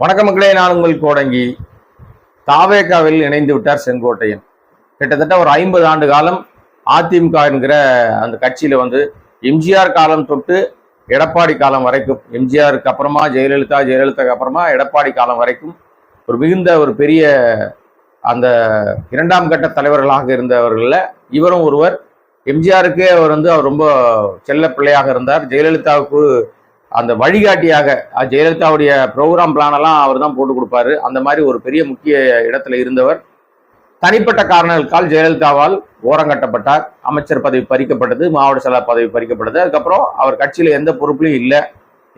வணக்க மக்களே நான் உங்கள் கோடங்கி. தாவேக்காவில் இணைந்து விட்டார் செங்கோட்டையன். கிட்டத்தட்ட ஒரு ஐம்பது ஆண்டு காலம் அதிமுக என்கிற அந்த கட்சியில் வந்து எம்ஜிஆர் காலம் தொட்டு எடப்பாடி காலம் வரைக்கும் எம்ஜிஆருக்கு அப்புறமா ஜெயலலிதா ஜெயலலிதாக்கு அப்புறமா எடப்பாடி காலம் வரைக்கும் ஒரு மிகுந்த ஒரு பெரிய அந்த இரண்டாம் கட்ட தலைவர்களாக இருந்தவர்களில் இவரும் ஒருவர். எம்ஜிஆருக்கே அவர் வந்து அவர் ரொம்ப செல்ல பிள்ளையாக இருந்தார். ஜெயலலிதாவுக்கு அந்த வழிகாட்டியாக ஜெயலலிதாவுடைய ப்ரோக்ராம் பிளானெல்லாம் அவர் தான் போட்டு கொடுப்பாரு. அந்த மாதிரி ஒரு பெரிய முக்கிய இடத்துல இருந்தவர். தனிப்பட்ட காரணங்களுக்கால் ஜெயலலிதாவால் ஓரங்கட்டப்பட்டார் அமைச்சர் பதவி பறிக்கப்பட்டது மாவட்ட செயலாளர் பதவி பறிக்கப்பட்டது. அதுக்கப்புறம் அவர் கட்சியில் எந்த பொறுப்புலையும் இல்லை.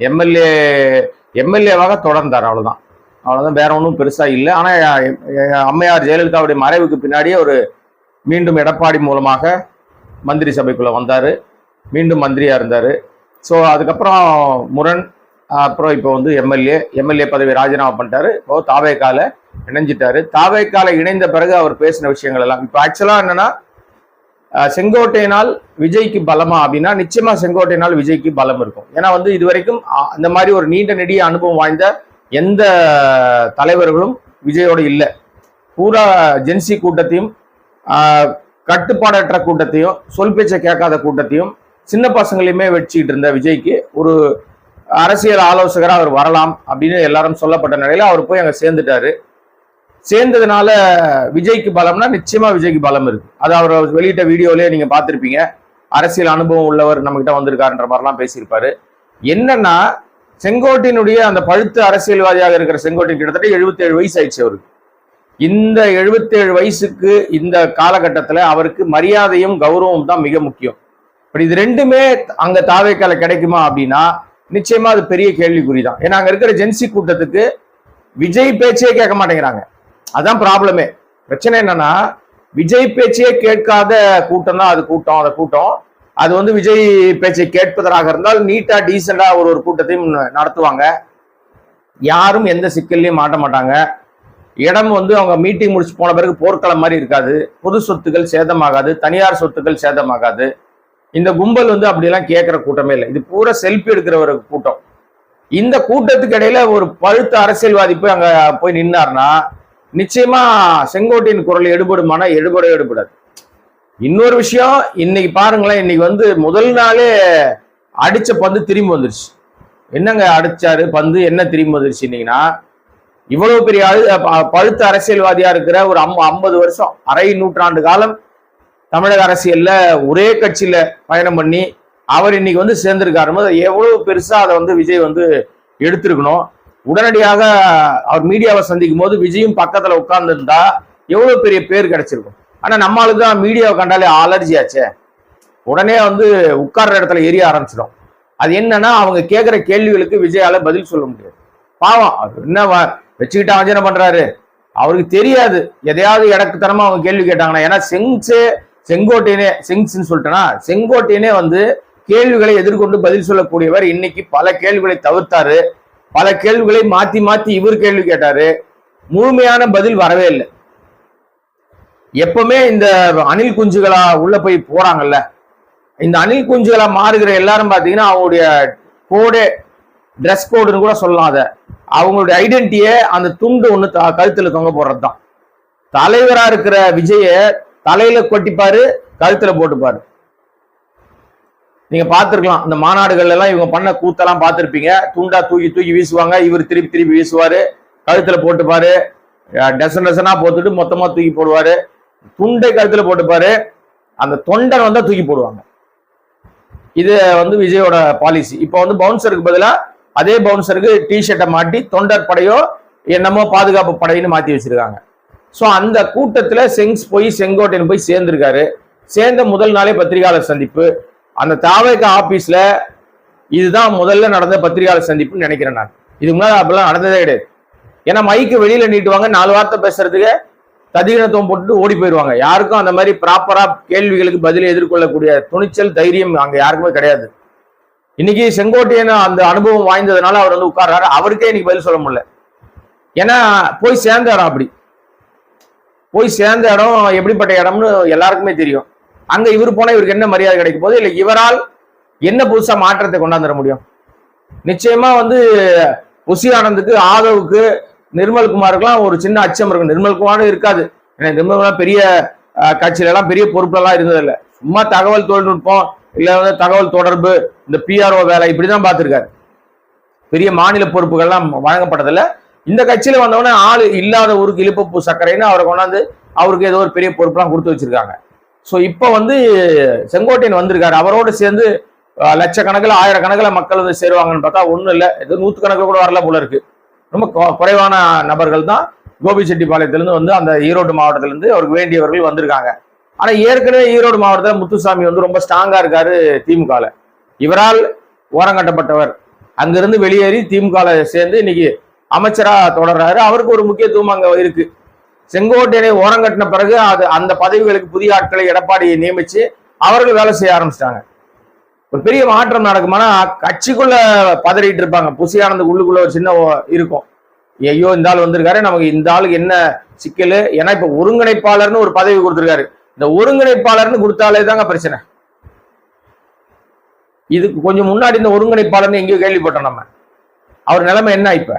எம்எல்ஏ எம்எல்ஏவாக தொடர்ந்தார் அவ்வளோதான் அவ்வளோதான் வேற ஒன்றும் பெருசாக இல்லை. ஆனால் அம்மையார் ஜெயலலிதாவுடைய மறைவுக்கு பின்னாடியே ஒரு மீண்டும் எடப்பாடி மூலமாக மந்திரி சபைக்குள்ளே வந்தார். மீண்டும் மந்திரியாக இருந்தார். ஸோ அதுக்கப்புறம் முரண் அப்புறம் இப்போ வந்து எம்எல்ஏ எம்எல்ஏ பதவி ராஜினாமா பண்ணிட்டாரு. இப்போ தாவேக்கால இணைஞ்சிட்டாரு. தாவேக்கால இணைந்த பிறகு அவர் பேசின விஷயங்கள் எல்லாம். இப்போ ஆக்சுவலாக என்னன்னா செங்கோட்டையினால் விஜய்க்கு பலமா அப்படின்னா நிச்சயமா செங்கோட்டையினால் விஜய்க்கு பலம் இருக்கும். ஏன்னா வந்து இது வரைக்கும் அந்த மாதிரி ஒரு நீண்ட நெடிய அனுபவம் வாய்ந்த எந்த தலைவர்களும் விஜயோட இல்லை. பூரா ஜென்சி கூட்டத்தையும் கட்டுப்பாடற்ற கூட்டத்தையும் சொல் பேச்சை கேட்காத கூட்டத்தையும் சின்ன பசங்களையுமே வச்சுக்கிட்டு இருந்த விஜய்க்கு ஒரு அரசியல் ஆலோசகராக அவர் வரலாம் அப்படின்னு எல்லாரும் சொல்லப்பட்ட நிலையில அவர் போய் அங்கே சேர்ந்துட்டாரு. சேர்ந்ததுனால விஜய்க்கு பலம்னா நிச்சயமா விஜய்க்கு பலம் இருக்கு. அது அவர் வெளியிட்ட வீடியோலயே நீங்க பார்த்துருப்பீங்க. அரசியல் அனுபவம் உள்ளவர் நம்ம கிட்ட வந்திருக்காருன்ற மாதிரிலாம் பேசியிருப்பாரு. என்னன்னா செங்கோட்டினுடைய அந்த பழுத்த அரசியல்வாதியாக இருக்கிற செங்கோட்டின் கிட்டத்தட்ட 77 வயசு ஆயிடுச்சு அவருக்கு. இந்த 77 வயசுக்கு இந்த காலகட்டத்தில் அவருக்கு மரியாதையும் கௌரவம் தான் மிக முக்கியம். இப்படி இது ரெண்டுமே அங்க தாவேக்கால கிடைக்குமா அப்படின்னா நிச்சயமா அது பெரிய கேள்விக்குறி தான் ஏன்னா அங்க இருக்கிற ஜென்சி கூட்டத்துக்கு விஜய் பேச்சே கேட்க மாட்டேங்கிறாங்க. அதான் ப்ராப்ளமே பிரச்சனை என்னன்னா விஜய் பேச்சையே கேட்காத கூட்டம் தான் அது கூட்டம் அந்த கூட்டம். அது வந்து விஜய் பேச்சை கேட்பதாக இருந்தால் நீட்டா டீசெண்டா ஒரு ஒரு கூட்டத்தையும் நடத்துவாங்க. யாரும் எந்த சிக்கல்லையும் மாட்ட மாட்டாங்க. இடம் வந்து அவங்க மீட்டிங் முடிச்சு போன பிறகு போர்க்களம் மாதிரி இருக்காது. பொது சொத்துக்கள் சேதமாகாது. தனியார் சொத்துக்கள் சேதமாகாது. இந்த கும்பல் வந்து அப்படியெல்லாம் கேட்குற கூட்டமே இல்லை. இது பூரா செல்ஃபி எடுக்கிற ஒரு கூட்டம். இந்த கூட்டத்துக்கு இடையில ஒரு பழுத்த அரசியல்வாதி போய் அங்க போய் நின்னார்னா நிச்சயமா செங்கோட்டையின் குரல் எடுபடுமானா எடுபட எடுபடாது. இன்னொரு விஷயம் இன்னைக்கு பாருங்களேன் இன்னைக்கு வந்து முதல் நாளே அடிச்ச பந்து திரும்பி வந்துருச்சு. என்னங்க அடிச்சாரு பந்து? என்ன திரும்பி வந்துருச்சு இன்னைக்குன்னா இவ்வளவு பெரிய பழுத்த அரசியல்வாதியா இருக்கிற ஒரு அம் ஐம்பது வருஷம் அரை நூற்றாண்டு காலம் தமிழக அரசியல்ல ஒரே கட்சியில பயணம் பண்ணி அவர் இன்னைக்கு வந்து சேர்ந்திருக்காரு. போது எவ்வளவு பெருசா அதை வந்து விஜய் வந்து எடுத்திருக்கணும். உடனடியாக அவர் மீடியாவை சந்திக்கும் போது விஜயும் பக்கத்துல உட்கார்ந்துருந்தா எவ்வளவு பெரிய பேர் கிடைச்சிருக்கும். ஆனா நம்மளுக்கு தான் மீடியாவை கண்டாலே அலர்ஜி ஆச்சே. உடனே வந்து உட்கார்ற இடத்துல எரிய ஆரம்பிச்சிடும். அது என்னன்னா அவங்க கேட்குற கேள்விகளுக்கு விஜயால பதில் சொல்ல முடியாது. பாவம் என்ன வ- வச்சுக்கிட்டு அவன் பண்றாரு? அவருக்கு தெரியாது. எதையாவது இடக்குத்தனமா அவங்க கேள்வி கேட்டாங்கன்னா ஏன்னா செங்ஸே செங்கோட்டையனே சிங்ஸ்ன்னு சொல்லிட்டேன்னா செங்கோட்டையனே வந்து கேள்விகளை எதிர்கொண்டு பதில் சொல்லக்கூடியவர் இன்னைக்கு பல கேள்விகளை தவிர்த்தாரு. பல கேள்விகளை மாத்தி மாத்தி இவர் கேள்வி கேட்டாரு. முழுமையான பதில் வரவே இல்லை. எப்பவுமே இந்த அணில் குஞ்சுகளா உள்ள போய் போறாங்கல்ல. இந்த அணில் குஞ்சுகளா மாறுகிற எல்லாரும் பாத்தீங்கன்னா அவங்களுடைய கோடே ட்ரெஸ் கோடுன்னு கூட சொல்லலாம் அதை. அவங்களுடைய ஐடென்டிட்டியை அந்த துண்டு ஒன்று த- தொங்க போடுறது தான் தலைவராக இருக்கிற விஜய தலையில கொட்டிப்பாரு கழுத்துல போட்டுப்பாரு. நீங்க பார்த்துருக்கலாம் இந்த மாநாடுகள் எல்லாம் இவங்க பண்ண கூத்தெல்லாம் பார்த்துருப்பீங்க. துண்டா தூக்கி தூக்கி வீசுவாங்க இவர் திருப்பி திருப்பி வீசுவாரு. கழுத்துல போட்டுப்பாரு. டசன் டசனா போட்டுட்டு மொத்தமா தூக்கி போடுவாரு. துண்டை கழுத்துல போட்டுப்பாரு. அந்த தொண்டர் வந்தா தூக்கி போடுவாங்க. இது வந்து விஜயோட பாலிசி இப்போ வந்து பவுன்சருக்கு பதிலா அதே பவுன்சருக்கு டிஷர்ட்டை மாட்டி தொண்டர் படையோ என்னமோ பாதுகாப்பு படைன்னு மாத்தி வச்சிருக்காங்க. ஸோ அந்த கூட்டத்தில் செங்ஸ் போய் செங்கோட்டையன் போய் சேர்ந்திருக்காரு. சேர்ந்த முதல் நாளே பத்திரிகையாளர் சந்திப்பு. அந்த தாவேக ஆபீஸ்ல இதுதான் முதல்ல நடந்த பத்திரிகையாளர் சந்திப்புன்னு நினைக்கிறேன் நான். இதுக்கு முன்னாடி அப்படிலாம் நடந்ததே கிடையாது. ஏன்னா மைக்கு வெளியில நீட்டுவாங்க நாலு வார்த்தை பேசுறதுக்கு ததிகினத்துவம் போட்டு ஓடி போயிடுவாங்க. யாருக்கும் அந்த மாதிரி ப்ராப்பரா கேள்விகளுக்கு பதில் எதிர்கொள்ளக்கூடிய துணிச்சல் தைரியம் அங்க யாருக்குமே கிடையாது. இன்னைக்கு செங்கோட்டையன் அந்த அனுபவம் வாய்ந்ததுனால அவர் வந்து உட்கார்றாரு. அவருக்கே இன்னைக்கு பதில் சொல்ல முடியல. ஏன்னா போய் சேர்ந்தாரா அப்படி? போய் சேர்ந்த இடம் எப்படிப்பட்ட இடம்னு எல்லாருக்குமே தெரியும். அங்க இவர் போனா இவருக்கு என்ன மரியாதை கிடைக்கும் போது இல்லை இவரால் என்ன புதுசா மாற்றத்தை கொண்டாந்துட முடியும்? நிச்சயமா வந்து புசி ஆனந்துக்கு ஆதவுக்கு நிர்மல்குமாருக்குலாம் ஒரு சின்ன அச்சம் இருக்கும் நிர்மல்குமாரும் இருக்காது. ஏன்னா நிர்மல்குமார் பெரிய கட்சியில எல்லாம் பெரிய பொறுப்புலாம் இருந்ததில்லை. சும்மா தகவல் தொழில்நுட்பம் இல்ல வந்து தகவல் தொடர்பு இந்த பிஆர்ஓ வேலை இப்படிதான் பார்த்திருக்காரு. பெரிய மாநில பொறுப்புகள்லாம் வழங்கப்பட்டதில்லை. இந்த கட்சியில வந்தவொடனே ஆள் இல்லாத ஊருக்கு இழுப்பப்பூ சர்க்கரைன்னு அவரை கொண்டாந்து அவருக்கு ஏதோ ஒரு பெரிய பொறுப்புலாம் கொடுத்து வச்சிருக்காங்க. ஸோ இப்போ வந்து செங்கோட்டையன் வந்திருக்காரு. அவரோடு சேர்ந்து லட்சக்கணக்கில் ஆயிரக்கணக்கில் மக்கள் வந்து சேருவாங்கன்னு பார்த்தா ஒன்றும் இல்லை. ஏதோ நூற்றுக்கணக்கில் கூட வரல போல இருக்கு. ரொம்ப கொ- குறைவான நபர்கள் தான் கோபிச்செட்டிப்பாளையத்திலேருந்து வந்து அந்த ஈரோடு மாவட்டத்திலேருந்து அவருக்கு வேண்டியவர்கள் வந்திருக்காங்க. ஆனால் ஏற்கனவே ஈரோடு மாவட்டத்தில் முத்துசாமி வந்து ரொம்ப ஸ்ட்ராங்காக இருக்காரு திமுகவில் இவரால் ஓரங்கட்டப்பட்டவர் அங்கிருந்து வெளியேறி திமுகவில் சேர்ந்து இன்னைக்கு அமைச்சரா தொடர்றாரு. அவருக்கு ஒரு முக்கியத்துவம் அங்க இருக்கு. செங்கோட்டையனை ஓரங்கட்டின பிறகு அது அந்த பதவிகளுக்கு புதிய ஆட்களை எடப்பாடியை நியமிச்சு அவர்கள் வேலை செய்ய ஆரம்பிச்சிட்டாங்க. ஒரு பெரிய மாற்றம் நடக்குமானா கட்சிக்குள்ள பதறிட்டு இருப்பாங்க. புசியானந்து உள்ளுக்குள்ள ஒரு சின்ன இருக்கும். ஐயோ இந்த ஆள் வந்திருக்காரு. நமக்கு இந்த ஆளுக்கு என்ன சிக்கல்? ஏன்னா இப்ப ஒருங்கிணைப்பாளர்னு ஒரு பதவி கொடுத்துருக்காரு. இந்த ஒருங்கிணைப்பாளர்னு கொடுத்தாலே தாங்க பிரச்சனை. இதுக்கு கொஞ்சம் முன்னாடி இந்த ஒருங்கிணைப்பாளர்னு எங்கேயோ கேள்விப்பட்டோம் நம்ம. அவர் நிலைமை என்ன இப்போ?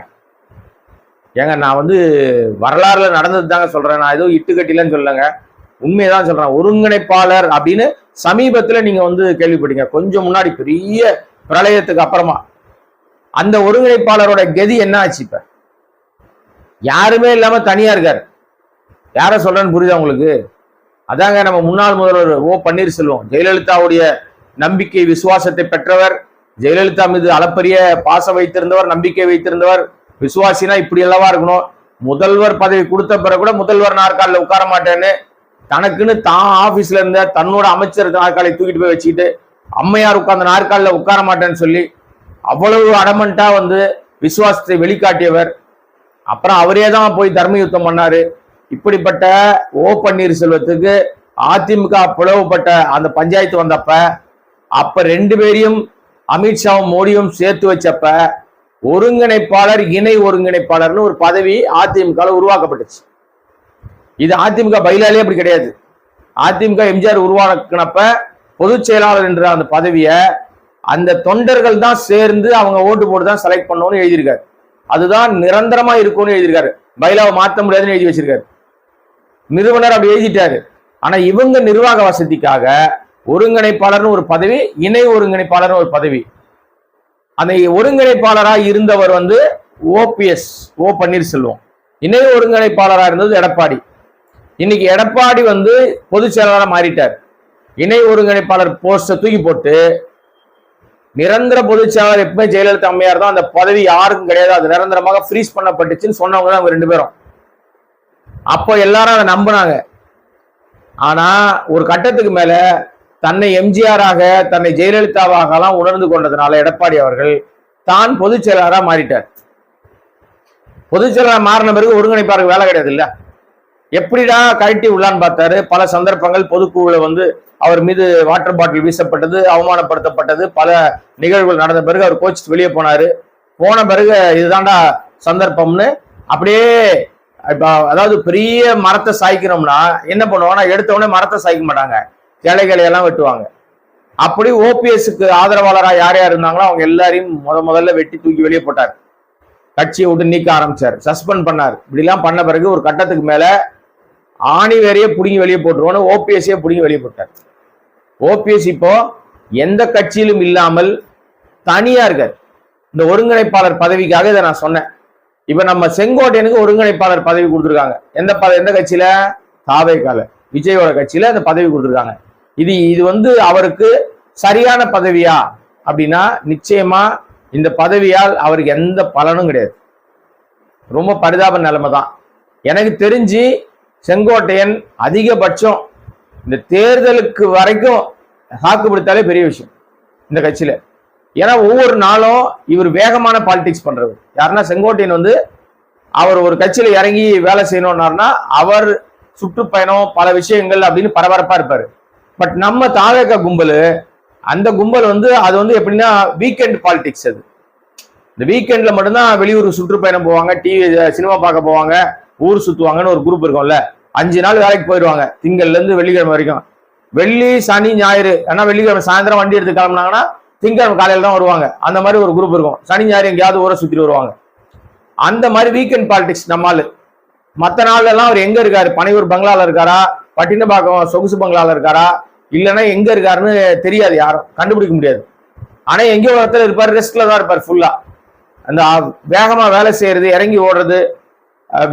ஏங்க நான் வந்து வரலாறுல நடந்தது தாங்க சொல்றேன். நான் ஏதோ இட்டுக்கட்டிலன்னு சொல்லலைங்க. உண்மையதான் சொல்றேன். ஒருங்கிணைப்பாளர் அப்படின்னு சமீபத்துல நீங்க வந்து கேள்விப்பட்டீங்க. கொஞ்சம் முன்னாடி பெரிய பிரளயத்துக்கு அப்புறமா. அந்த ஒருங்கிணைப்பாளரோட கதி என்ன ஆச்சு இப்ப? யாருமே இல்லாம தனியா இருக்காரு. யார சொல்றேன்னு புரியுதா உங்களுக்கு? அதாங்க நம்ம முன்னாள் முதல்வர் ஓ பன்னீர்செல்வம். ஜெயலலிதாவுடைய நம்பிக்கை விசுவாசத்தை பெற்றவர். ஜெயலலிதா மீது அளப்பரிய பாசம் வைத்திருந்தவர் நம்பிக்கை வைத்திருந்தவர். விசுவாசினா இப்படி அல்லவா இருக்கணும்? முதல்வர் பதவி கொடுத்த பிறகு கூட முதல்வர் நாற்காலில் உட்கார மாட்டேன்னு. தனக்குன்னு தான் ஆபீஸ்ல இருந்த தன்னோட அமைச்சர் நாற்காலை தூக்கிட்டு போய் வச்சுக்கிட்டு அம்மையார் உட்கார்ந்த நாற்காலில் உட்கார மாட்டேன்னு சொல்லி அவ்வளவு அடமண்டா வந்து விசுவாசத்தை வெளிக்காட்டியவர். அப்புறம் அவரே தான் போய் தர்ம யுத்தம் பண்ணாரு. இப்படிப்பட்ட ஓ பன்னீர்செல்வத்துக்கு அதிமுக பிளவுபட்ட அந்த பஞ்சாயத்து வந்தப்ப அப்ப ரெண்டு பேரையும் அமித்ஷாவும் மோடியும் சேர்த்து வச்சப்ப ஒருங்கிணைப்பாளர் இணை ஒருங்கிணைப்பாளர்னு ஒரு பதவி அதிமுக உருவாக்கப்பட்டுச்சு. இது அதிமுக பயிலாலே அப்படி கிடையாது. அதிமுக எம்ஜிஆர் உருவாக்கினப்ப பொதுச் செயலாளர் என்ற அந்த பதவியை அந்த தொண்டர்கள் தான் சேர்ந்து அவங்க ஓட்டு போட்டு தான் செலக்ட் பண்ணணும்னு எழுதியிருக்காரு. அதுதான் நிரந்தரமா இருக்கும்னு எழுதியிருக்காரு. பைலாவை மாற்ற முடியாதுன்னு எழுதி வச்சிருக்காரு. நிறுவனர் அப்படி எழுதிட்டாரு. ஆனா இவங்க நிர்வாக வசதிக்காக ஒருங்கிணைப்பாளர்னு ஒரு பதவி இணை ஒருங்கிணைப்பாளர்னு ஒரு பதவி அந்த ஒருங்கிணைப்பாளராக இருந்தவர் வந்து ஓபிஎஸ் ஓ பன்னீர்செல்வம். இணை ஒருங்கிணைப்பாளராக இருந்தது எடப்பாடி. இன்னைக்கு எடப்பாடி வந்து பொதுச் செயலாளராக மாறிட்டார். இணை ஒருங்கிணைப்பாளர் போஸ்டை தூக்கி போட்டு நிரந்தர பொதுச் செயலாளர் எப்பவுமே ஜெயலலிதா அம்மையார் தான் அந்த பதவி யாருக்கும் கிடையாது. அது நிரந்தரமாக ஃப்ரீஸ் பண்ணப்பட்டுச்சுன்னு சொன்னவங்க தான் அவங்க ரெண்டு பேரும். அப்போ எல்லாரும் அதை நம்பினாங்க. ஆனா ஒரு கட்டத்துக்கு மேல தன்னை எம்ஜிஆராக தன்னை ஜெயலலிதாவாக எல்லாம் உணர்ந்து கொண்டதுனால எடப்பாடி அவர்கள் தான் பொதுச் செயலாளராக மாறிட்டார். பொதுச் செயலாளர் மாறின பிறகு ஒருங்கிணைப்பாருக்கு வேலை கிடையாது இல்ல எப்படிடா கழட்டி உள்ளான்னு பார்த்தாரு. பல சந்தர்ப்பங்கள் பொதுக்குழுல வந்து அவர் மீது வாட்டர் பாட்டில் வீசப்பட்டது அவமானப்படுத்தப்பட்டது. பல நிகழ்வுகள் நடந்த பிறகு அவர் கோச்சிட்டு வெளியே போனாரு. போன பிறகு இதுதான்டா சந்தர்ப்பம்னு அப்படியே இப்ப அதாவது பெரிய மரத்தை சாய்க்கிறோம்னா என்ன பண்ணுவாங்கன்னா எடுத்த உடனே மரத்தை சாய்க்க மாட்டாங்க. கிளைகளை எல்லாம் வெட்டுவாங்க. அப்படி ஓபிஎஸ்க்கு ஆதரவாளராக யார் யார் இருந்தாங்களோ அவங்க எல்லாரையும் முத முதல்ல வெட்டி தூக்கி வெளியே போட்டார். கட்சியை விட்டு நீக்க ஆரம்பிச்சார். சஸ்பெண்ட் பண்ணார். இப்படிலாம் பண்ண பிறகு ஒரு கட்டத்துக்கு மேல ஆணி வேறையே பிடுங்கி வெளியே போட்டுருவோன்னு ஓபிஎஸ்ஸே பிடுங்கி வெளியே போட்டார். ஓபிஎஸ் இப்போ எந்த கட்சியிலும் இல்லாமல் தனியா இருக்கார். இந்த ஒருங்கிணைப்பாளர் பதவிக்காக இதை நான் சொன்னேன். இப்ப நம்ம செங்கோட்டையனுக்கு ஒருங்கிணைப்பாளர் பதவி கொடுத்துருக்காங்க. எந்த பத எந்த கட்சியில? தாவேக்கால. விஜயோட கட்சியில அந்த பதவி கொடுத்துருக்காங்க. இது இது வந்து அவருக்கு சரியான பதவியா? அப்படின்னா நிச்சயமா இந்த பதவியால் அவருக்கு எந்த பலனும் கிடையாது. ரொம்ப பரிதாப நிலைமை தான் எனக்கு தெரிஞ்சு செங்கோட்டையன் அதிகபட்சம் இந்த தேர்தலுக்கு வரைக்கும் சாக்கு பிடித்தாலே பெரிய விஷயம் இந்த கட்சியில. ஏன்னா ஒவ்வொரு நாளும் இவர் வேகமான பாலிடிக்ஸ் பண்றது யாருன்னா செங்கோட்டையன் வந்து அவர் ஒரு கட்சியில இறங்கி வேலை செய்யணும்னாருன்னா அவர் சுற்றுப்பயணம் பல விஷயங்கள் அப்படின்னு பரபரப்பா இருப்பாரு. பட் நம்ம தாவேக கும்பல் அந்த கும்பல் வந்து அது வந்து எப்படின்னா வீக்கெண்ட் பாலிடிக்ஸ் அது. இந்த வீக்கெண்ட்ல மட்டும்தான் வெளியூர் சுற்றுப்பயணம் போவாங்க டிவி சினிமா பார்க்க போவாங்க ஊர் சுத்துவாங்கன்னு ஒரு குரூப் இருக்கும்ல. அஞ்சு நாள் வேலைக்கு போயிடுவாங்க திங்கள்ல இருந்து வெள்ளிக்கிழமை வரைக்கும். வெள்ளி சனி ஞாயிறு ஏன்னா வெள்ளிக்கிழமை சாயந்தரம் வண்டி எடுத்து கிளம்புனாங்கன்னா திங்கக்கிழமை காலையில தான் வருவாங்க. அந்த மாதிரி ஒரு குரூப் இருக்கும். சனி ஞாயிறு எங்கேயாவது ஊரை சுத்திட்டு வருவாங்க. அந்த மாதிரி வீக்கெண்ட் பாலிடிக்ஸ் நம்மால் மற்ற நாள்லாம் அவர் எங்க இருக்காரு? பனையூர் பங்களால இருக்காரா? பட்டினப்பாக்கம் சொகுசு பங்களால இருக்காரா? இல்லைன்னா எங்க இருக்காருன்னு தெரியாது யாரும். கண்டுபிடிக்க முடியாது. ஆனா எங்கேயோ ஒரு இடத்துல இருப்பார் ரெஸ்ட்ல தான் இருப்பார் ஃபுல்லா அந்த வேகமா வேலை செய்யறது இறங்கி ஓடுறது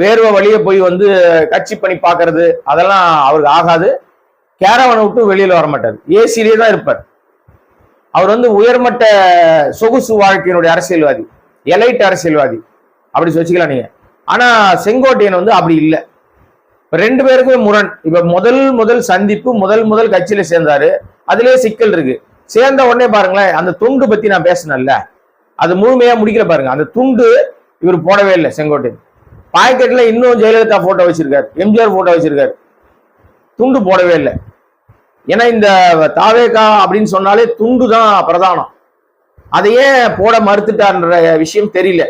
வேர்வை வழியே போய் வந்து கட்சி பண்ணி பார்க்கறது அதெல்லாம் அவருக்கு ஆகாது. கேரவனை விட்டு வெளியில வர மாட்டார். ஏசிலேயே தான் இருப்பார். அவர் வந்து உயர்மட்ட சொகுசு வாழ்க்கையினுடைய அரசியல்வாதி எலைட் அரசியல்வாதி. அப்படி வச்சுக்கலாம் நீங்க. ஆனா செங்கோட்டையன் வந்து அப்படி இல்லை. ரெண்டு பேருக்குமே முரண். இப்ப முதல் முதல் சந்திப்பு முதல் முதல் கட்சியில சேர்ந்தாரு. அதுலயே சிக்கல் இருக்கு. சேர்ந்த உடனே பாருங்களேன் அந்த துண்டு பத்தி நான் பேசினேன்ல. அது முழுமையா முடிக்கல பாருங்க. அந்த துண்டு இவர் போடவே இல்லை செங்கோட்டையன். பாக்கெட்ல இன்னும் ஜெயலலிதா போட்டோ வச்சிருக்காரு. எம்ஜிஆர் போட்டோ வச்சிருக்காரு. துண்டு போடவே இல்லை. ஏன்னா இந்த தாவேகா அப்படின்னு சொன்னாலே துண்டு தான் பிரதானம். அதையே போட மறுத்துட்டார்ன்ற விஷயம் தெரியல.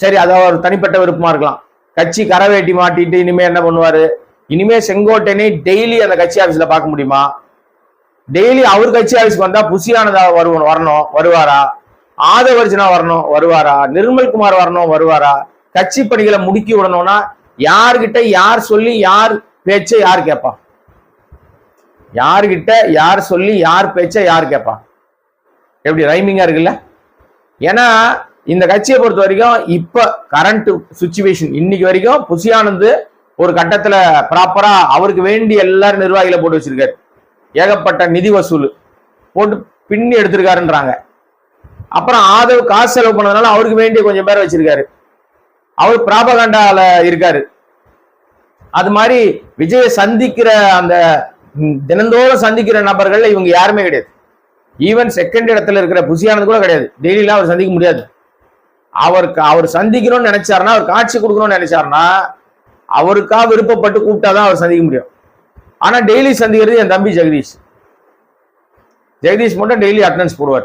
சரி அது அவர் தனிப்பட்ட விருப்பமா இருக்கலாம். கட்சி கரவேட்டி மாட்டிட்டு இனிமே என்ன பண்ணுவாரு? இனிமே செங்கோட்டையனை டெய்லி அந்த கட்சி ஆபீஸ்ல பார்க்க முடியுமா? டெய்லி அவர் கட்சி ஆபீஸ்க்கு வந்தா புசியானதா வருவோம் வரணும் வருவாரா? ஆதவர்ஜனா வரணும் வருவாரா? நிர்மல்குமார் வரணும் வருவாரா? கட்சி பணிகளை முடுக்கி விடணும்னா யார்கிட்ட யார் சொல்லி யார் பேச்சை யார் கேட்பா யார்கிட்ட யார் சொல்லி யார் பேச்சை யார் கேட்பா எப்படி ரைமிங்கா இருக்குல்ல? ஏன்னா இந்த கட்சியை பொறுத்த வரைக்கும் இப்ப கரண்ட் சுச்சுவேஷன் இன்னைக்கு வரைக்கும் புசியானந்து ஒரு கட்டத்துல ப்ராப்பரா அவருக்கு வேண்டிய எல்லாரும் நிர்வாகிகளை போட்டு வச்சிருக்காரு. ஏகப்பட்ட நிதி வசூல் போட்டு பின்னி எடுத்திருக்காருன்றாங்க. அப்புறம் ஆதவ் காசு செலவு பண்ணதுனால அவருக்கு வேண்டிய கொஞ்சம் பேர் வச்சிருக்காரு. அவர் பிராபகாண்டால இருக்காரு. அது மாதிரி விஜய சந்திக்கிற அந்த தினந்தோறும் சந்திக்கிற நபர்கள் இவங்க யாருமே கிடையாது. ஈவன் செகண்ட் இடத்துல இருக்கிற புசியானது கூட கிடையாது. டெய்லியெல்லாம் அவர் சந்திக்க முடியாது. அவருக்கு அவர் சந்திக்கணும்னு நினைச்சாருன்னா அவர் காட்சி கொடுக்கணும்னு நினைச்சாருன்னா அவருக்கா விருப்பப்பட்டு கூப்பிட்டாதான் அவர் சந்திக்க முடியும். ஆனா டெய்லி சந்திக்கிறது என் தம்பி ஜெகதீஷ். ஜெகதீஷ் மட்டும் டெய்லி அட்டண்டன்ஸ் போடுவார்.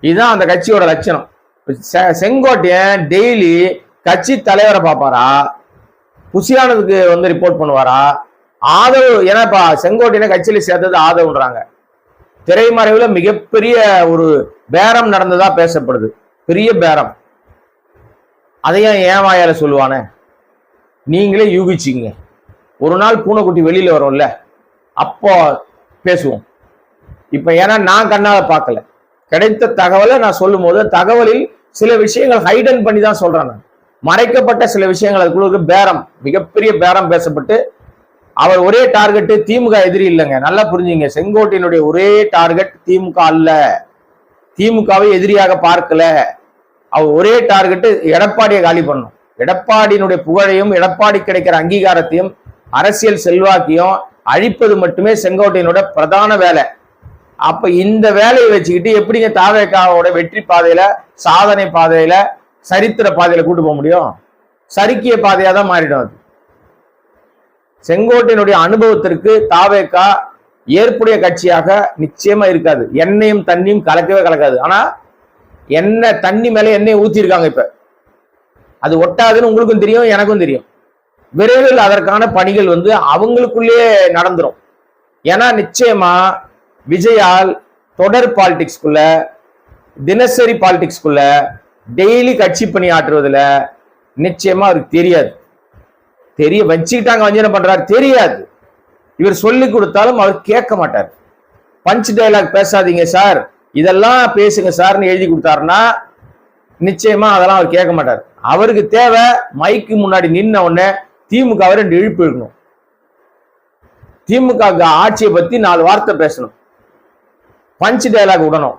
இதுதான் அந்த கட்சியோட லட்சணம். செ- செங்கோட்டையன் டெய்லி கட்சி தலைவரை பார்ப்பாரா? புசியானதுக்கு வந்து ரிப்போர்ட் பண்ணுவாரா? ஆதவ் ஏன்னாப்பா செங்கோட்டையனை கட்சியில சேர்த்தது ஆதவ்ன்றாங்க. திரைமறைவுல மிகப்பெரிய ஒரு பேரம் நடந்ததா பேசப்படுது. பெரிய பேரம். அதையும் ஏன் வாயால சொல்லுவானே? நீங்களே யூகிச்சிங்க ஒரு நாள் பூனைக்குட்டி வெளியில வரும்ல அப்போ பேசுவோம். இப்ப ஏன்னா நான் கண்ணால பார்க்கல. கிடைத்த தகவலை நான் சொல்லும் போது தகவலில் சில விஷயங்கள் ஹைடன் பண்ணி தான் சொல்றேன் நான். மறைக்கப்பட்ட சில விஷயங்கள் அதுக்குள்ள பேரம் மிகப்பெரிய பேரம் பேசப்பட்டு அவர் ஒரே டார்கெட் திமுக எதிரி இல்லைங்க. நல்லா புரிஞ்சுங்க செங்கோட்டையினுடைய ஒரே டார்கெட் திமுக அல்ல. திமுகவை எதிரியாக பார்க்கல. அவர் ஒரே டார்கெட்டு எடப்பாடியை காலி பண்ணணும். எடப்பாடியினுடைய புகழையும் எடப்பாடி கிடைக்கிற அங்கீகாரத்தையும் அரசியல் செல்வாக்கையும் அழிப்பது மட்டுமே செங்கோட்டையினோட பிரதான வேலை. அப்ப இந்த வேலையை வச்சுக்கிட்டு எப்படிங்க தாவேக்காவோட வெற்றி பாதையில சாதனை பாதையில சரித்திர பாதையில கூட்டு போக முடியும்? சறுக்கிய பாதையா தான் மாறிடும் அது. செங்கோட்டையினுடைய அனுபவத்திற்கு தாவேக்கா ஏற்புடைய கட்சியாக நிச்சயமா இருக்காது. எண்ணெயும் தண்ணியும் கலக்கவே கலக்காது. ஆனா எண்ணெய் தண்ணி மேல எண்ணெய் ஊத்திருக்காங்க இப்ப. அது ஒட்டாதுன்னு உங்களுக்கும் தெரியும் எனக்கும் தெரியும். விரைவில் அதற்கான பணிகள் வந்து அவங்களுக்குள்ளேயே நடந்துரும். ஏன்னா நிச்சயமா விஜயால் தொடர் பாலிடிக்ஸ்குள்ள தினசரி பாலிடிக்ஸ்குள்ள டெய்லி கட்சி பணி ஆற்றுவதில் நிச்சயமா அவருக்கு தெரியாது. தெரிய வச்சுக்கிட்டாங்க வஞ்சனை பண்றாரு. தெரியாது. இவர் சொல்லி கொடுத்தாலும் அவர் கேட்க மாட்டார். பஞ்ச் டயலாக் பேசாதீங்க சார். இதெல்லாம் பேசுங்க சார்னு எழுதி கொடுத்தாருன்னா நிச்சயமா அதெல்லாம் அவர் கேட்க மாட்டார். அவருக்கு தேவை மைக்கு முன்னாடி நின்ன உடனே திமுக ரெண்டு இழுப்பு இருக்கணும். திமுக ஆட்சியை பத்தி நாலு வார்த்தை பேசணும். பஞ்ச் டயலாக் விடணும்.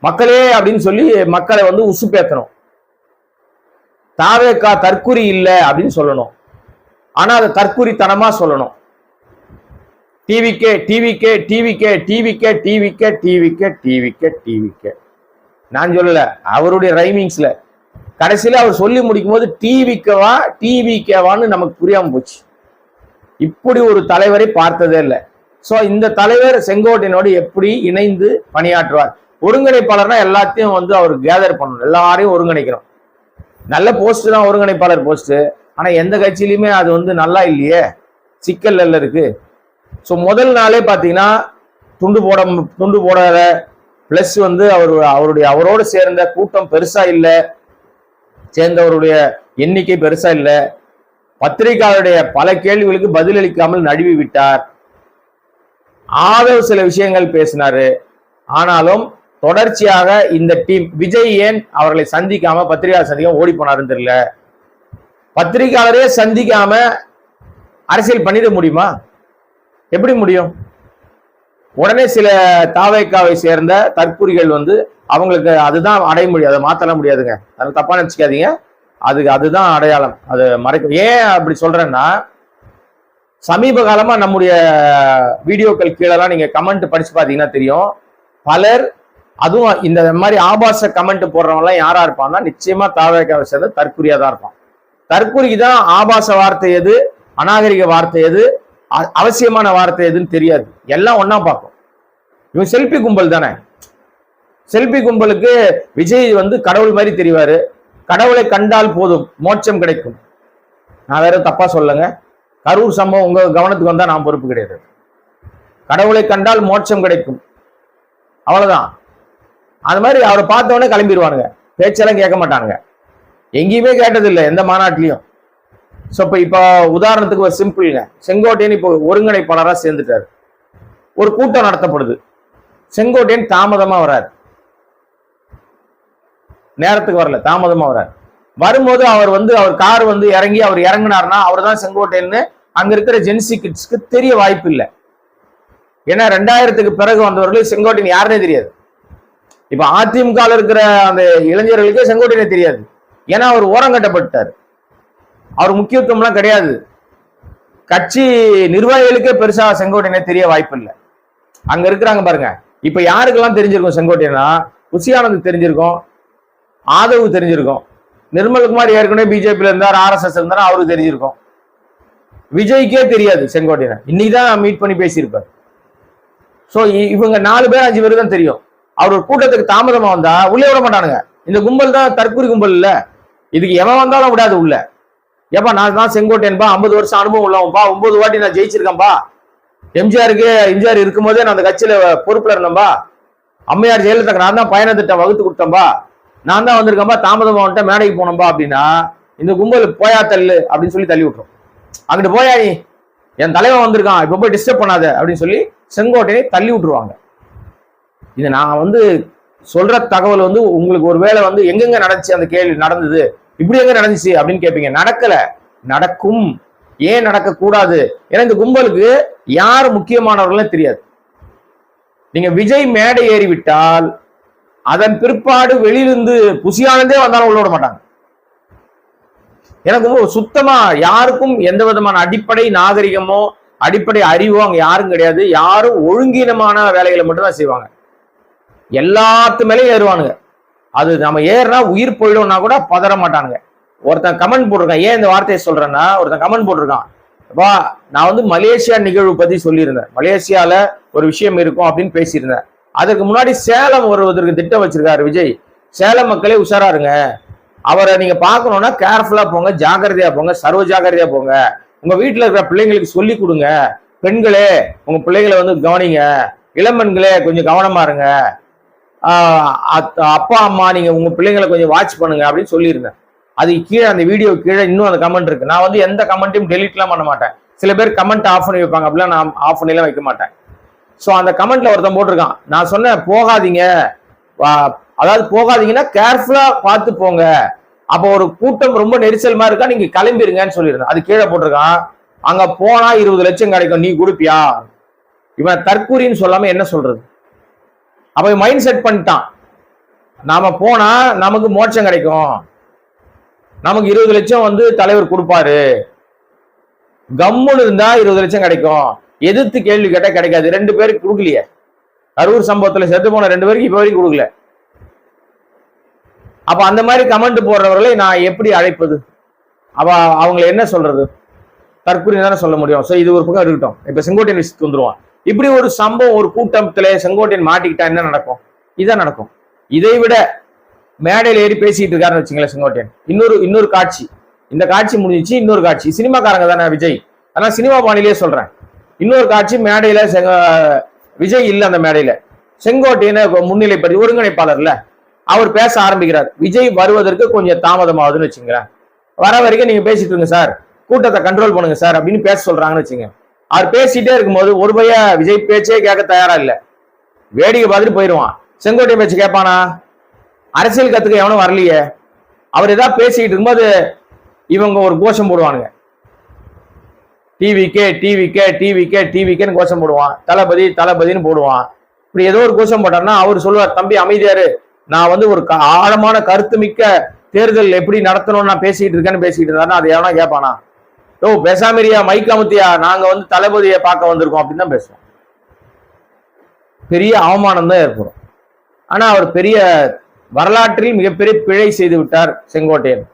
மக்களே அப்படின்னு சொல்லி மக்களை வந்து உசுப்பேத்தணும். தாவேக்கா தற்குறி இல்லை அப்படின்னு சொல்லணும். ஆனா அதை தற்குறித்தனமா சொல்லணும். டிவிக்கே டிவிக்கே டிவிக்கே டிவிக்கே டிவிக்கே டிவிக்கே டிவிக்கே டிவிக்கே நான் சொல்லல அவருடைய ரைமிங்ஸ்ல கடைசியில அவர் சொல்லி முடிக்கும் போது டிவிக்கவா டிவிக்கேவான்னு நமக்கு புரியாம போச்சு இப்படி ஒரு தலைவரை பார்த்ததே இல்லை ஸோ இந்த தலைவர் செங்கோட்டையனோடு எப்படி இணைந்து பணியாற்றுவார் ஒருங்கிணைப்பாளர்னா எல்லாத்தையும் வந்து அவர் கேதர் பண்ணணும் எல்லாரையும் ஒருங்கிணைக்கணும் நல்ல போஸ்ட் தான் ஒருங்கிணைப்பாளர் போஸ்ட் ஆனால் எந்த கட்சியிலையுமே அது வந்து நல்லா இல்லையே சிக்கல்ல இருக்கு ஸோ முதல் நாளே பார்த்தீங்கன்னா துண்டு போட துண்டு போடாத ப்ளஸ் வந்து அவர் அவருடைய அவரோடு சேர்ந்த கூட்டம் பெருசா இல்லை. சேர்ந்தவருடைய எண்ணிக்கை பெருசா இல்ல. பத்திரிகையாளருடைய பல கேள்விகளுக்கு பதிலளிக்காமல் நழுவி விட்டார். ஆதவ் சில விஷயங்கள் பேசினாரு. ஆனாலும் தொடர்ச்சியாக இந்த டீம் விஜய் ஏன் அவர்களை சந்திக்காம பத்திரிகையாளர் சந்திக்காம ஓடி போனாருன்னு தெரியல. பத்திரிகையாளரே சந்திக்காம அரசியல் பண்ணிட முடியுமா? எப்படி முடியும்? உடனே சில தாவைக்காவை சேர்ந்த தற்குறிகள் வந்து அவங்களுக்கு அதுதான் அடைமொழி அதை மாத்தலாம் முடியாதுங்க. அதை தப்பா நினச்சிக்காதீங்க. அதுக்கு அதுதான் அடையாளம். அது மறைக்க ஏன் அப்படி சொல்றேன்னா சமீப காலமா நம்முடைய வீடியோக்கள் கீழெல்லாம் நீங்க கமெண்ட் படிச்சு பார்த்தீங்கன்னா தெரியும். பலர் அதுவும் இந்த மாதிரி ஆபாச கமெண்ட் போடுறவங்களாம் யாரா இருப்பான்னா நிச்சயமா தாவேக்காவை சேர்ந்த தற்குறியா தான் இருப்பான். தற்குறிக்கு தான் ஆபாச வார்த்தை எது? அநாகரிக வார்த்தை எது? அவசியமான வார்த்தை எதுன்னு தெரியாது. எல்லாம் ஒன்னா பார்க்கும் இவன் செல்பி கும்பல் தானே? செல்பி கும்பலுக்கு விஜய் வந்து கடவுள் மாதிரி தெரிவாரு. கடவுளை கண்டால் போதும் மோட்சம் கிடைக்கும். நான் வேற தப்பா சொல்லுங்க கரூர் சம்பவம் உங்க கவனத்துக்கு வந்தா நான் பொறுப்பு கிடையாது. கடவுளை கண்டால் மோட்சம் கிடைக்கும். அவ்வளவுதான். அது மாதிரி அவரை பார்த்தவொடனே கிளம்பிடுவானுங்க. பேச்செல்லாம் கேட்க மாட்டானுங்க. எங்கேயுமே கேட்டதில்லை எந்த மாநாட்டிலையும். ஸோ இப்போ இப்போ உதாரணத்துக்கு ஒரு சிம்பிள்ங்க செங்கோட்டையன் இப்போ ஒருங்கிணைப்பாளராக சேர்ந்துட்டாரு. ஒரு கூட்டம் நடத்தப்படுது. செங்கோட்டையன் தாமதமா வராரு. நேரத்துக்கு வரல தாமதமா வராரு. வரும்போது அவர் வந்து அவர் கார் வந்து இறங்கி அவர் இறங்குனாருன்னா அவர் தான் செங்கோட்டையன்னு அங்க இருக்கிற ஜென்சி கிட்ஸ்க்கு தெரிய வாய்ப்பு இல்லை. ஏன்னா ரெண்டாயிரத்துக்கு பிறகு வந்தவர்களுக்கு செங்கோட்டையன் யாருனே தெரியாது. இப்ப அதிமுக இருக்கிற அந்த இளைஞர்களுக்கே செங்கோட்டையனே தெரியாது. ஏன்னா அவர் ஓரங்கட்டப்பட்டார் அவர் முக்கியத்துவம்லாம் கிடையாது. கட்சி நிர்வாகிகளுக்கே பெருசா செங்கோட்டையனே தெரிய வாய்ப்பு இல்லை அங்க இருக்கிறாங்க பாருங்க. இப்ப யாருக்கெல்லாம் தெரிஞ்சிருக்கும் செங்கோட்டையனா? குசியானந்த் தெரிஞ்சிருக்கும். ஆதவு தெரிஞ்சிருக்கும். நிர்மல்குமார் ஏற்கனவே பிஜேபியில் இருந்தார் ஆர்எஸ்எஸ் இருந்தார் அவருக்கு தெரிஞ்சிருக்கும். விஜய்க்கே தெரியாது செங்கோட்டையனை. இன்னைக்குதான் மீட் பண்ணி பேசியிருப்பார் ஸோ இவங்க நாலு பேர் அஞ்சு பேர் தான் தெரியும். அவர் ஒரு கூட்டத்துக்கு தாமதமா வந்தா உள்ளே விட மாட்டானுங்க. இந்த கும்பல் தான் தற்கொலை கும்பல் இல்ல. இதுக்கு எவன் வந்தாலும் விடாது உள்ள. ஏப்பா நான் தான் செங்கோட்டையன்பா. ஐம்பது வருஷம் அனுபவம் உள்ளவன்பா. ஒன்பது வாட்டி நான் ஜெயிச்சிருக்கேன்பா. எம்ஜிஆருக்கு எம்ஜிஆர் இருக்கும்போதே நான் அந்த கட்சியில பொறுப்புல இருந்தேன்பா. அம்மையார் ஜெயலலிதா நான் தான் பயண திட்டம் வகுத்து கொடுத்தேன்பா. நான் தான் வந்திருக்கேன்பா தாமதம் வந்துட்டேன் மேடைக்கு போனோம்பா அப்படின்னா இந்த கும்பல் போயா தள்ளு அப்படின்னு சொல்லி தள்ளி விட்டுரும். அங்கிட்டு போயா நீ? என் தலைவன் வந்திருக்கான் இப்ப போய் டிஸ்டர்ப் பண்ணாத அப்படின்னு சொல்லி செங்கோட்டையை தள்ளி விட்டுருவாங்க. இது நான் வந்து சொல்ற தகவல் வந்து உங்களுக்கு ஒருவேளை வந்து எங்கெங்க நடந்துச்சு அந்த கேள்வி நடந்தது? இப்படி எங்க நடந்துச்சு அப்படின்னு கேட்பீங்க நடக்கல. நடக்கும். ஏன் நடக்க கூடாது ஏன்னா இந்த கும்பலுக்கு யார் முக்கியமானவர்களே தெரியாது. நீங்க விஜய் மேடை ஏறி விட்டால் அதன் பிற்பாடு வெளியிலிருந்து புசியானதே வந்தாலும் உள்ள விட மாட்டாங்க. எனக்கு ரொம்ப சுத்தமா யாருக்கும் எந்த விதமான அடிப்படை நாகரிகமோ அடிப்படை அறிவோ அங்க யாரும் கிடையாது. யாரும் ஒழுங்கீனமான வேலைகளை மட்டும்தான் செய்வாங்க. எல்லாத்து மேலேயும் ஏறுவானுங்க. அது நம்ம ஏறுனா உயிர் போயிடும்னா கூட பதற மாட்டானுங்க. ஒருத்தன் கமெண்ட் போட்டிருக்கான். ஏன் இந்த வார்த்தையை சொல்றேன்னா ஒருத்தன் கமெண்ட் போட்டிருக்கான். அப்பா நான் வந்து மலேசியா நிகழ்வு பத்தி சொல்லியிருந்தேன். மலேசியால ஒரு விஷயம் இருக்கும் அப்படின்னு பேசியிருந்தேன். அதற்கு முன்னாடி சேலம் வருவதற்கு திட்டம் வச்சிருக்காரு விஜய். சேலம் மக்களே உஷாரா இருங்க. அவரை நீங்க பார்க்கணும்னா கேர்ஃபுல்லா போங்க ஜாக்கிரதையா போங்க சர்வ ஜாக்கிரதையா போங்க. உங்க வீட்டுல இருக்கிற பிள்ளைங்களுக்கு சொல்லி கொடுங்க. பெண்களே உங்க பிள்ளைகளை வந்து கவனிங்க. இளம்பெண்களே கொஞ்சம் கவனமா இருங்க. அப்பா அம்மா நீங்க உங்க பிள்ளைங்களை கொஞ்சம் வாட்ச் பண்ணுங்க அப்படின்னு சொல்லியிருந்தேன். அது கீழே அந்த வீடியோ கீழே இன்னும் அந்த கமெண்ட் இருக்கு. நான் வந்து எந்த கமெண்ட்டையும் டெலீட்லாம் பண்ண மாட்டேன். சில பேர் கமெண்ட் ஆஃப் பண்ணி வைப்பாங்க. அப்படிலாம் நான் ஆஃப் பண்ணிலாம் வைக்க மாட்டேன். ஸோ அந்த கமெண்ட்ல ஒருத்தன் போட்டிருக்கான். நான் சொன்னேன் போகாதீங்க. அதாவது போகாதீங்கன்னா கேர்ஃபுல்லா பார்த்து போங்க. அப்போ ஒரு கூட்டம் ரொம்ப நெரிசல் மாதிரி இருக்கா நீங்க கிளம்பிருங்கன்னு சொல்லியிருந்தேன். அது கீழே போட்டிருக்கான். அங்க போனா இருபது லட்சம் கிடைக்கும். நீ கொடுப்பியா? இவன் தற்கூரின்னு சொல்லாம என்ன சொல்றது? அப்ப மைண்ட் செட் பண்ணிட்டான். நாம போனா நமக்கு மோட்சம் கிடைக்கும். நமக்கு இருபது லட்சம் வந்து தலைவர் கொடுப்பாரு. கம்முன்னு இருந்தா இருபது லட்சம் கிடைக்கும். எதிர்த்து கேள்வி கேட்டா கிடைக்காது. ரெண்டு பேருக்கு கொடுக்கலையே. கரூர் சம்பவத்துல செத்து போன ரெண்டு பேருக்கு இப்ப வரைக்கும் கொடுக்கல. அப்ப அந்த மாதிரி கமெண்ட் போடுறவர்களை நான் எப்படி அழைப்பது? அப்ப அவங்களை என்ன சொல்றது? தற்கொலை தானே சொல்ல முடியும். சோ இது ஒரு பக்கம் இருக்கட்டும் இப்ப செங்கோட்டையன் விஷயத்துக்கு வந்துருவான். இப்படி ஒரு சம்பவம் ஒரு கூட்டத்துல செங்கோட்டையன் மாட்டிக்கிட்டா என்ன நடக்கும்? இதான் நடக்கும். இதை விட மேடையில ஏறி பேசிட்டு இருக்காருன்னு வச்சுங்களேன் செங்கோட்டையன். இன்னொரு இன்னொரு காட்சி. இந்த காட்சி முடிஞ்சிச்சு இன்னொரு காட்சி. சினிமாக்காரங்க தானே விஜய். ஆனா சினிமா பாணிலேயே சொல்றேன். இன்னொரு காட்சி மேடையில செங்க- விஜய் இல்லை அந்த மேடையில. செங்கோட்டையனை முன்னிலைப்படுத்தி ஒருங்கிணைப்பாளர்ல அவர் பேச ஆரம்பிக்கிறார். விஜய் வருவதற்கு கொஞ்சம் தாமதமாகுதுன்னு வச்சுங்களேன் வர வரைக்கும் நீங்க பேசிட்டு இருங்க சார். கூட்டத்தை கண்ட்ரோல் பண்ணுங்க சார் அப்படின்னு பேச சொல்றாங்கன்னு வச்சுங்க அவர் பேசிட்டே இருக்கும்போது ஒரு பையன் விஜய் பேச்சே கேட்க தயாரா இல்ல. வேடிக்கை பார்த்துட்டு போயிடுவான். செங்கோட்டை பேச்சு கேட்பானா? அரசியல் கத்துக்க எவனும் வரலையே. அவர் ஏதாவது பேசிக்கிட்டு இருக்கும்போது இவங்க ஒரு கோஷம் போடுவானுங்க. TV K TV K TV K TV கேன்னு கோஷம் போடுவான். தளபதி தளபதின்னு போடுவான். இப்படி ஏதோ ஒரு கோஷம் போட்டார்னா அவர் சொல்லுவார் தம்பி அமைதியாரு நான் வந்து ஒரு ஆழமான கருத்து மிக்க தேர்தல் எப்படி நடத்தணும்னு நான் பேசிக்கிட்டு இருக்கேன்னு பேசிட்டு இருந்தாருன்னா அது எவனா கேட்பானா? ஓ பேசாமரியா மைக் அமுத்தியா? நாங்க வந்து தளபதியை பார்க்க வந்திருக்கோம் அப்படின்னு தான் பேசுவோம் பெரிய அவமானம் தான் ஏற்படும். ஆனா அவர் பெரிய வரலாற்றில் மிகப்பெரிய பிழை செய்து விட்டார் செங்கோட்டையன்.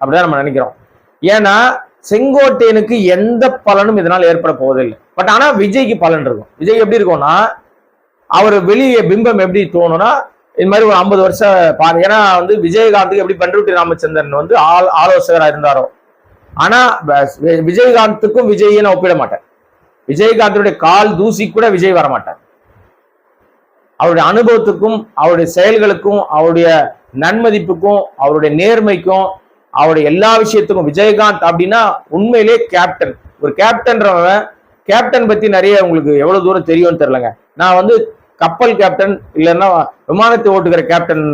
அப்படிதான் நம்ம நினைக்கிறோம். ஏன்னா செங்கோட்டையனுக்கு எந்த பலனும் இதனால் ஏற்பட போவதில்லை. பட் ஆனா விஜய்க்கு பலன் இருக்கும். விஜய் எப்படி இருக்கும்னா அவர் வெளியே பிம்பம் எப்படி தோணும்னா இது மாதிரி ஒரு ஐம்பது வருஷம் பாரு. ஏன்னா வந்து விஜயகாந்துக்கு எப்படி பண்ருட்டி ராமச்சந்திரன் வந்து ஆல் இருந்தாரோ ஆனா விஜயகாந்துக்கும் விஜயை நான் ஒப்பிட மாட்டேன் விஜயகாந்தனுடைய கால் தூசி கூட விஜய் வரமாட்டார். அவருடைய அனுபவத்துக்கும் அவருடைய செயல்களுக்கும் அவருடைய நன்மதிப்புக்கும் அவருடைய நேர்மைக்கும் அவருடைய எல்லா விஷயத்துக்கும் விஜயகாந்த் அப்படின்னா உண்மையிலே கேப்டன் ஒரு கேப்டன்றவன் கேப்டன் பத்தி நிறைய உங்களுக்கு எவ்வளவு தூரம் தெரியும்னு தெரியலங்க. நான் வந்து கப்பல் கேப்டன் இல்லைன்னா விமானத்தை ஓட்டுகிற கேப்டன்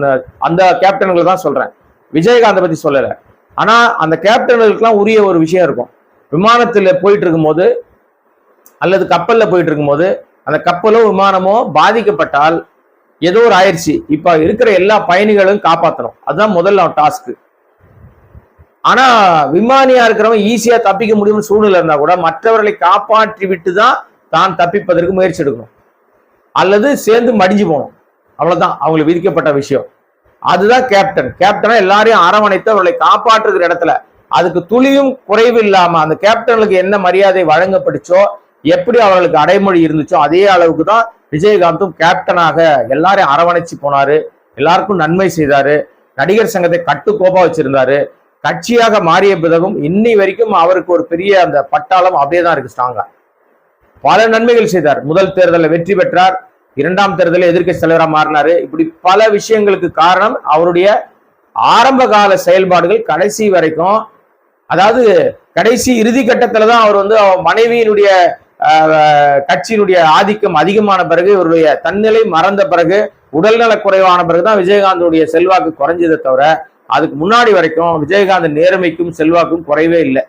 அந்த கேப்டன்களை தான் சொல்றேன். விஜயகாந்தை பத்தி சொல்லலை. ஆனால் அந்த கேப்டன்களுக்கெல்லாம் உரிய ஒரு விஷயம் இருக்கும். விமானத்தில் போயிட்டு இருக்கும்போது அல்லது கப்பலில் போயிட்டு இருக்கும்போது அந்த கப்பலோ விமானமோ பாதிக்கப்பட்டால் ஏதோ ஒரு ஆயிடுச்சு. இப்போ இருக்கிற எல்லா பயணிகளும் காப்பாற்றணும் அதுதான் முதல்ல டாஸ்க்கு. ஆனால் விமானியா இருக்கிறவன் ஈஸியாக தப்பிக்க முடியும்னு சூழ்நிலை இருந்தால் கூட மற்றவர்களை காப்பாற்றி விட்டு தான் தான் தப்பிப்பதற்கு முயற்சி எடுக்கணும். அல்லது சேர்ந்து மடிஞ்சு போகணும். அவ்வளோதான் அவங்களுக்கு விதிக்கப்பட்ட விஷயம். அதுதான் கேப்டன் கேப்டனா எல்லாரையும் அரவணைத்து அவர்களை காப்பாற்றுகிற இடத்துல அதுக்கு துளியும் குறைவு இல்லாம அந்த கேப்டனுக்கு என்ன மரியாதை வழங்கப்பட்டுச்சோ எப்படி அவர்களுக்கு அடைமொழி இருந்துச்சோ அதே அளவுக்கு தான் விஜயகாந்தும் கேப்டனாக எல்லாரையும் அரவணைச்சு போனாரு. எல்லாருக்கும் நன்மை செய்தாரு. நடிகர் சங்கத்தை கட்டுக்கோப்பா வச்சிருந்தாரு. கட்சியாக மாறிய பிறகும் இன்னி வரைக்கும் அவருக்கு ஒரு பெரிய அந்த பட்டாளம் அப்படியே தான் இருக்கு ஸ்ட்ராங்கா பல நன்மைகள் செய்தார். முதல் தேர்தலில் வெற்றி பெற்றார். இரண்டாம் தேர்தலில் எதிர்க்கட்சி தலைவராக மாறினாரு. இப்படி பல விஷயங்களுக்கு காரணம் அவருடைய ஆரம்ப கால செயல்பாடுகள் கடைசி வரைக்கும். அதாவது கடைசி இறுதி கட்டத்துல தான் அவர் வந்து அவர் மனைவியினுடைய கட்சியினுடைய ஆதிக்கம் அதிகமான பிறகு இவருடைய தன்னிலை மறந்த பிறகு உடல்நல குறைவான பிறகுதான் விஜயகாந்தனுடைய செல்வாக்கு குறைஞ்சதை தவிர அதுக்கு முன்னாடி வரைக்கும் விஜயகாந்த் நேர்மைக்கும் செல்வாக்கும் குறைவே இல்லை.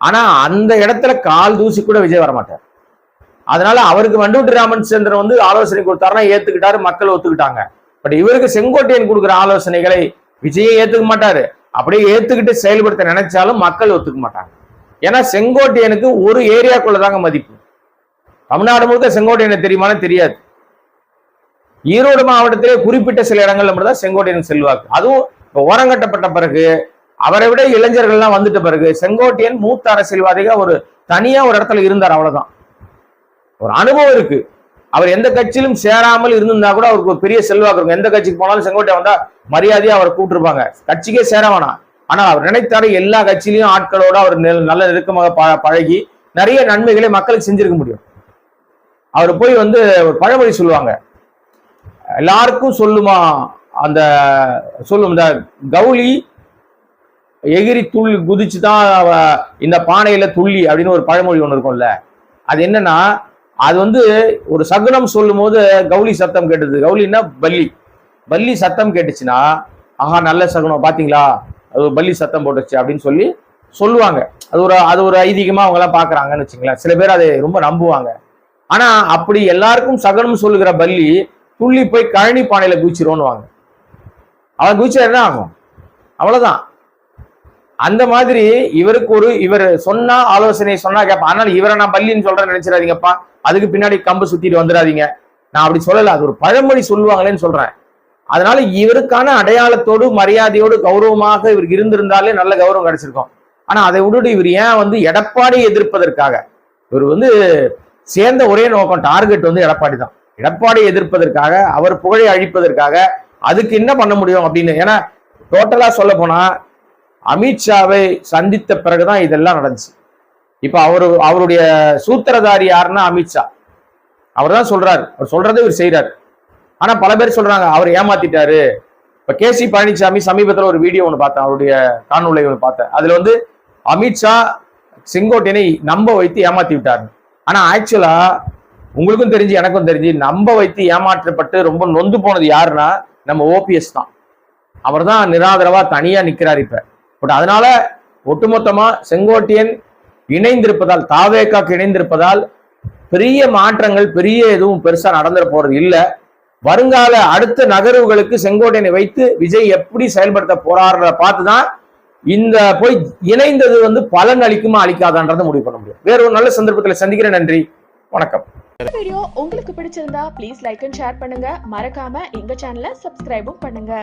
ஆனா அந்த இடத்துல கால் தூசி கூட விஜய் வரமாட்டார். அதனால அவருக்கு வண்டுவிட்டு ராமச்சந்திரன் வந்து ஆலோசனை கொடுத்தாருன்னா ஏத்துக்கிட்டாரு மக்கள் ஒத்துக்கிட்டாங்க. பட் இவருக்கு செங்கோட்டையன் கொடுக்குற ஆலோசனைகளை விஜயை ஏத்துக்க மாட்டாரு. அப்படியே ஏத்துக்கிட்டு செயல்படுத்த நினைச்சாலும் மக்கள் ஒத்துக்க மாட்டாங்க. ஏன்னா செங்கோட்டையனுக்கு ஒரு ஏரியாக்குள்ள தாங்க மதிப்பு. தமிழ்நாடு முழுக்க செங்கோட்டையனை தெரியுமான்னு தெரியாது. ஈரோடு மாவட்டத்திலே குறிப்பிட்ட சில இடங்கள்ல மட்டும் தான் செங்கோட்டையன் செல்வாக்கு. அதுவும் இப்போ ஓரங்கட்டப்பட்ட பிறகு அவரை விட இளைஞர்கள்லாம் வந்துட்ட பிறகு செங்கோட்டையன் மூத்த அரசியல்வாதிகள் ஒரு தனியா ஒரு இடத்துல இருந்தார் அவ்வளவுதான். ஒரு அனுபவம் இருக்கு. அவர் எந்த கட்சியிலும் சேராமல் இருந்திருந்தா கூட அவருக்கு ஒரு பெரிய செல்வாக்கு இருக்கும். எந்த கட்சிக்கு போனாலும் செங்கோட்டை வந்தா மரியாதையா அவரை கூப்பிட்டுருப்பாங்க. கட்சிக்கே சேர வேணாம். ஆனா அவர் நினைத்தாரு எல்லா கட்சியிலையும் ஆட்களோட அவர் நல்ல நெருக்கமாக பழகி நிறைய நன்மைகளை மக்களுக்கு செஞ்சிருக்க முடியும். அவர் போய் வந்து ஒரு பழமொழி சொல்லுவாங்க. எல்லாருக்கும் சொல்லுமா அந்த சொல்லும் இந்த கௌலி எகிரி துள்ளி குதிச்சு தான் இந்த பானையில துள்ளி அப்படின்னு ஒரு பழமொழி ஒன்று இருக்கும்ல. அது என்னன்னா அது வந்து ஒரு சகுனம் சொல்லும் போது கௌலி சத்தம் கேட்டது. கௌலின்னா பல்லி. பல்லி சத்தம் கேட்டுச்சுன்னா ஆஹா நல்ல சகுனம் பாத்தீங்களா? அது ஒரு பல்லி சத்தம் போட்டுச்சு அப்படின்னு சொல்லி சொல்லுவாங்க. அது ஒரு அது ஒரு ஐதீகமா அவங்க எல்லாம் பாக்குறாங்கன்னு வச்சுங்களேன் சில பேர் அதை ரொம்ப நம்புவாங்க. ஆனா அப்படி எல்லாருக்கும் சகனம் சொல்லுகிற பல்லி துள்ளி போய் கழனி பானையில குதிச்சிருவோன்னு வாங்க அவன் குதிச்சா என்ன ஆகும்? அவ்வளவுதான். அந்த மாதிரி இவருக்கு ஒரு இவர் சொன்னா ஆலோசனை சொன்னா கேட்பான் ஆனால் இவரை நான் பள்ளின்னு சொல்றேன்னு நினைச்சிடாதீங்கப்பா. அதுக்கு பின்னாடி கம்பு சுத்திட்டு வந்துடாதீங்க. நான் அப்படி சொல்லல அது ஒரு பழமொழி சொல்லுவாங்களேன்னு சொல்றேன். அதனால இவருக்கான அடையாளத்தோடு மரியாதையோடு கௌரவமாக இவருக்கு இருந்திருந்தாலே நல்ல கௌரவம் கிடைச்சிருக்கும். ஆனா அதை விட்டுட்டு இவர் ஏன் வந்து எடப்பாடி எதிர்ப்பதற்காக? இவர் வந்து சேர்ந்த ஒரே நோக்கம் டார்கெட் வந்து எடப்பாடி தான். எடப்பாடி எதிர்ப்பதற்காக அவர் புகழை அழிப்பதற்காக அதுக்கு என்ன பண்ண முடியும் அப்படின்னு? ஏன்னா டோட்டலா சொல்ல போனா அமித்ஷாவை சந்தித்த பிறகுதான் இதெல்லாம் நடந்துச்சு. இப்போ அவரு அவருடைய சூத்திரதாரி யாருன்னா அமித்ஷா. அவர் தான் சொல்றாரு. அவர் சொல்றதை இவர் செய்கிறார் ஆனா பல பேர் சொல்றாங்க அவர் ஏமாத்திட்டாரு. இப்ப கே சி பழனிசாமி சமீபத்தில் ஒரு வீடியோ ஒன்று பார்த்தேன். அவருடைய காணொளி ஒன்று பார்த்தேன். அதுல வந்து அமித்ஷா செங்கோட்டையனை நம்ப வைத்து ஏமாத்தி விட்டார் ஆனா ஆக்சுவலா உங்களுக்கும் தெரிஞ்சு எனக்கும் தெரிஞ்சு நம்ப வைத்து ஏமாற்றப்பட்டு ரொம்ப நொந்து போனது யாருன்னா நம்ம ஓபிஎஸ் தான் அவர் தான். நிராதரவா தனியா நிக்கிறார் இப்ப. பட் அதனால ஒட்டுமொத்தமா செங்கோட்டையன் இணைந்திருப்பதால் தாவேக்காக்கு இணைந்திருப்பதால் பெரிய மாற்றங்கள் பெரிய எதுவும் பெருசா நடந்துட போறது இல்லை. வருங்கால அடுத்த நகர்வுகளுக்கு செங்கோட்டையனை வைத்து விஜய் எப்படி செயல்படுத்த போறாருன்றத பார்த்து தான் இந்த போய் இணைந்தது வந்து பலன் அளிக்குமா அளிக்காதான்றத முடிவு பண்ண முடியும். வேற ஒரு நல்ல சந்தர்ப்பத்தில் சந்திக்கிறேன் நன்றி. வணக்கம். வீடியோ உங்களுக்கு பிடிச்சிருந்தா ப்ளீஸ் லைக் அண்ட் ஷேர் பண்ணுங்க. மறக்காம எங்க சேனலை சப்ஸ்கிரைபும் பண்ணுங்க.